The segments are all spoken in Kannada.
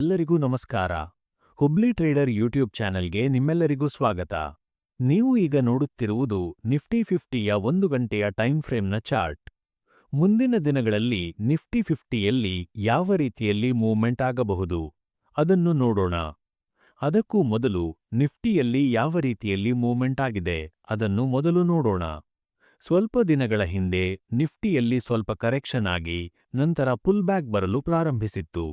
ಎಲ್ಲರಿಗೂ ನಮಸ್ಕಾರ. ಹುಬ್ಳಿ ಟ್ರೇಡರ್ ಯೂಟ್ಯೂಬ್ ಚಾನೆಲ್ಗೆ ನಿಮ್ಮೆಲ್ಲರಿಗೂ ಸ್ವಾಗತ. ನೀವು ಈಗ ನೋಡುತ್ತಿರುವುದು ನಿಫ್ಟಿ ಫಿಫ್ಟಿಯ ಒಂದು ಗಂಟೆಯ ಟೈಮ್ ಫ್ರೇಮ್ನ ಚಾರ್ಟ್. ಮುಂದಿನ ದಿನಗಳಲ್ಲಿ ನಿಫ್ಟಿ ಫಿಫ್ಟಿಯಲ್ಲಿ ಯಾವ ರೀತಿಯಲ್ಲಿ ಮೂವ್ಮೆಂಟ್ ಆಗಬಹುದು? ಅದನ್ನು ನೋಡೋಣ. ಅದಕ್ಕೂ ಮೊದಲು ನಿಫ್ಟಿಯಲ್ಲಿ ಯಾವ ರೀತಿಯಲ್ಲಿ ಮೂವ್ಮೆಂಟ್ ಆಗಿದೆ ಅದನ್ನು ಮೊದಲು ನೋಡೋಣ. ಸ್ವಲ್ಪ ದಿನಗಳ ಹಿಂದೆ ನಿಫ್ಟಿಯಲ್ಲಿ ಸ್ವಲ್ಪ ಕರೆಕ್ಷನ್ ಆಗಿ ನಂತರ ಪುಲ್ ಬ್ಯಾಕ್ ಬರಲು ಪ್ರಾರಂಭಿಸಿತ್ತು.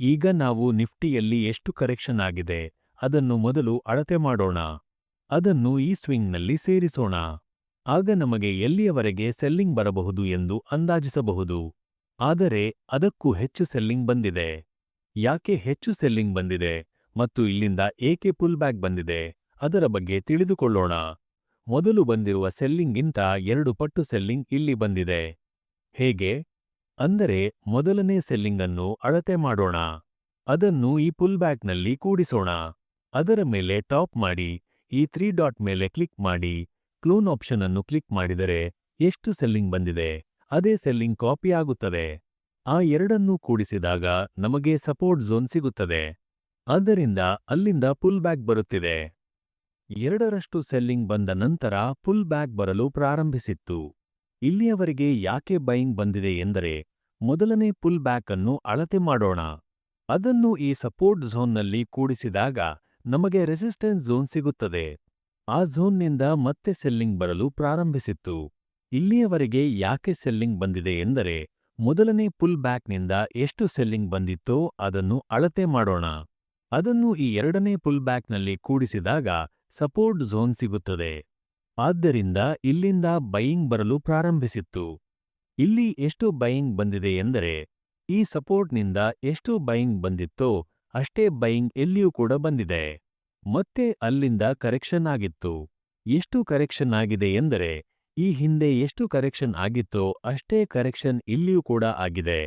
ಈಗ ನಾವು ನಿಫ್ಟಿಯಲ್ಲಿ ಎಷ್ಟು ಕರೆಕ್ಷನ್ ಆಗಿದೆ, ಅದನ್ನು ಮೊದಲು ಅಳತೆ ಮಾಡೋಣ. ಅದನ್ನು ಈ ಸ್ವಿಂಗ್ನಲ್ಲಿ ಸೇರಿಸೋಣ. ಆಗ ನಮಗೆ ಎಲ್ಲಿಯವರೆಗೆ ಸೆಲ್ಲಿಂಗ್ ಬರಬಹುದು ಎಂದು ಅಂದಾಜಿಸಬಹುದು. ಆದರೆ, ಅದಕ್ಕೂ ಹೆಚ್ಚು ಸೆಲ್ಲಿಂಗ್ ಬಂದಿದೆ. ಯಾಕೆ ಹೆಚ್ಚು ಸೆಲ್ಲಿಂಗ್ ಬಂದಿದೆ ಮತ್ತು ಇಲ್ಲಿಂದ ಏಕೆ ಪುಲ್ ಬ್ಯಾಕ್ ಬಂದಿದೆ, ಅದರ ಬಗ್ಗೆ ತಿಳಿದುಕೊಳ್ಳೋಣ. ಮೊದಲು ಬಂದಿರುವ ಸೆಲ್ಲಿಂಗ್ಗಿಂತ ಎರಡು ಪಟ್ಟು ಸೆಲ್ಲಿಂಗ್ ಇಲ್ಲಿ ಬಂದಿದೆ. ಹೇಗೆ? ಅಂದರೆ ಮೊದಲನೇ ಸೆಲ್ಲಿಂಗನ್ನು ಅಳತೆ ಮಾಡೋಣ. ಅದನ್ನು ಈ ಪುಲ್ ಬ್ಯಾಕ್ನಲ್ಲಿ ಕೂಡಿಸೋಣ. ಅದರ ಮೇಲೆ ಟಾಪ್ ಮಾಡಿ, ಈ ತ್ರೀ ಡಾಟ್ ಮೇಲೆ ಕ್ಲಿಕ್ ಮಾಡಿ, ಕ್ಲೋನ್ ಆಪ್ಷನ್ ಅನ್ನು ಕ್ಲಿಕ್ ಮಾಡಿದರೆ ಎಷ್ಟು ಸೆಲ್ಲಿಂಗ್ ಬಂದಿದೆ? ಅದೇ ಸೆಲ್ಲಿಂಗ್ ಕಾಪಿ ಆಗುತ್ತದೆ. ಆ ಎರಡನ್ನೂ ಕೂಡಿಸಿದಾಗ ನಮಗೆ ಸಪೋರ್ಟ್ ಝೋನ್ ಸಿಗುತ್ತದೆ. ಆದ್ದರಿಂದ ಅಲ್ಲಿಂದ ಪುಲ್ ಬ್ಯಾಕ್ ಬರುತ್ತಿದೆ. ಎರಡರಷ್ಟು ಸೆಲ್ಲಿಂಗ್ ಬಂದ ನಂತರ ಪುಲ್ ಬ್ಯಾಕ್ ಬರಲು ಪ್ರಾರಂಭಿಸಿತ್ತು. ಇಲ್ಲಿಯವರೆಗೆ ಯಾಕೆ ಬೈಯಿಂಗ್ ಬಂದಿದೆ ಎಂದರೆ, ಮೊದಲನೇ ಪುಲ್ ಬ್ಯಾಕ್ ಅನ್ನು ಅಳತೆ ಮಾಡೋಣ. ಅದನ್ನು ಈ ಸಪೋರ್ಟ್ ಝೋನ್ನಲ್ಲಿ ಕೂಡಿಸಿದಾಗ ನಮಗೆ ರೆಸಿಸ್ಟೆನ್ಸ್ ಝೋನ್ ಸಿಗುತ್ತದೆ. ಆ ಝೋನ್ನಿಂದ ಮತ್ತೆ ಸೆಲ್ಲಿಂಗ್ ಬರಲು ಪ್ರಾರಂಭಿಸಿತ್ತು. ಇಲ್ಲಿಯವರೆಗೆ ಯಾಕೆ ಸೆಲ್ಲಿಂಗ್ ಬಂದಿದೆ ಎಂದರೆ, ಮೊದಲನೇ ಪುಲ್ ಬ್ಯಾಕ್ನಿಂದ ಎಷ್ಟು ಸೆಲ್ಲಿಂಗ್ ಬಂದಿತ್ತೋ ಅದನ್ನು ಅಳತೆ ಮಾಡೋಣ. ಅದನ್ನು ಈ ಎರಡನೇ ಪುಲ್ ಬ್ಯಾಕ್ನಲ್ಲಿ ಕೂಡಿಸಿದಾಗ ಸಪೋರ್ಟ್ ಝೋನ್ ಸಿಗುತ್ತದೆ. ಆದ್ದರಿಂದ ಇಲ್ಲಿಂದ ಬೈಯಿಂಗ್ ಬರಲು ಪ್ರಾರಂಭಿಸಿತ್ತು. ಇಲ್ಲಿ ಎಷ್ಟು ಬೈಯಿಂಗ್ ಬಂದಿದೆ ಎಂದರೆ, ಈ ಸಪೋರ್ಟ್ನಿಂದ ಎಷ್ಟು ಬೈಯಿಂಗ್ ಬಂದಿತ್ತೋ ಅಷ್ಟೇ ಬೈಯಿಂಗ್ ಎಲ್ಲಿಯೂ ಕೂಡ ಬಂದಿದೆ. ಮತ್ತೆ ಅಲ್ಲಿಂದ ಕರೆಕ್ಷನ್ ಆಗಿತ್ತು. ಎಷ್ಟು ಕರೆಕ್ಷನ್ ಆಗಿದೆ ಎಂದರೆ, ಈ ಹಿಂದೆ ಎಷ್ಟು ಕರೆಕ್ಷನ್ ಆಗಿತ್ತೋ ಅಷ್ಟೇ ಕರೆಕ್ಷನ್ ಇಲ್ಲಿಯೂ ಕೂಡ ಆಗಿದೆ.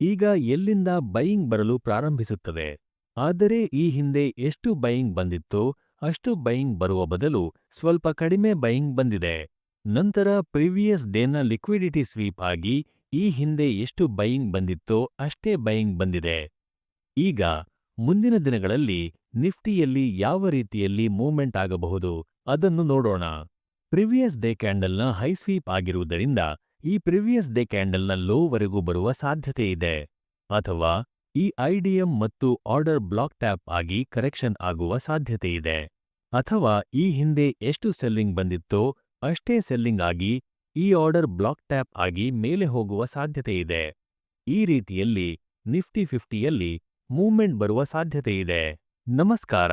ಈಗ ಎಲ್ಲಿಂದ ಬೈಯಿಂಗ್ ಬರಲು ಪ್ರಾರಂಭಿಸುತ್ತದೆ? ಆದರೆ ಈ ಹಿಂದೆ ಎಷ್ಟು ಬೈಯಿಂಗ್ ಬಂದಿತ್ತೋ ಅಷ್ಟು ಬೈಯಿಂಗ್ ಬರುವ ಬದಲು ಸ್ವಲ್ಪ ಕಡಿಮೆ ಬೈಯಿಂಗ್ ಬಂದಿದೆ. ನಂತರ ಪ್ರಿವಿಯಸ್ ಡೇನ ಲಿಕ್ವಿಡಿಟಿ ಸ್ವೀಪ್ ಆಗಿ ಈ ಹಿಂದೆ ಎಷ್ಟು ಬೈಯಿಂಗ್ ಬಂದಿತ್ತೋ ಅಷ್ಟೇ ಬೈಯಿಂಗ್ ಬಂದಿದೆ. ಈಗ ಮುಂದಿನ ದಿನಗಳಲ್ಲಿ ನಿಫ್ಟಿಯಲ್ಲಿ ಯಾವ ರೀತಿಯಲ್ಲಿ ಮೂವ್ಮೆಂಟ್ ಆಗಬಹುದು ಅದನ್ನು ನೋಡೋಣ. ಪ್ರಿವಿಯಸ್ ಡೇ ಕ್ಯಾಂಡಲ್ನ ಹೈ ಸ್ವೀಪ್ ಆಗಿರುವುದರಿಂದ ಈ ಪ್ರಿವಿಯಸ್ ಡೇ ಕ್ಯಾಂಡಲ್ನ ಲೋವರೆಗೂ ಬರುವ ಸಾಧ್ಯತೆಯಿದೆ ಅಥವಾ ಈ ಐಡಿಎಂ ಮತ್ತು ಆರ್ಡರ್ ಬ್ಲಾಕ್ ಟ್ಯಾಪ್ ಆಗಿ ಕರೆಕ್ಷನ್ ಆಗುವ ಸಾಧ್ಯತೆಯಿದೆ. ಅಥವಾ ಈ ಹಿಂದೆ ಎಷ್ಟು ಸೆಲ್ಲಿಂಗ್ ಬಂದಿತ್ತೋ ಅಷ್ಟೇ ಸೆಲ್ಲಿಂಗ್ ಆಗಿ ಈ ಆರ್ಡರ್ ಬ್ಲಾಕ್ ಟ್ಯಾಪ್ ಆಗಿ ಮೇಲೆ ಹೋಗುವ ಸಾಧ್ಯತೆಯಿದೆ. ಈ ರೀತಿಯಲ್ಲಿ ನಿಫ್ಟಿ ಫಿಫ್ಟಿಯಲ್ಲಿ ಮೂವ್ಮೆಂಟ್ ಬರುವ ಸಾಧ್ಯತೆಯಿದೆ. ನಮಸ್ಕಾರ.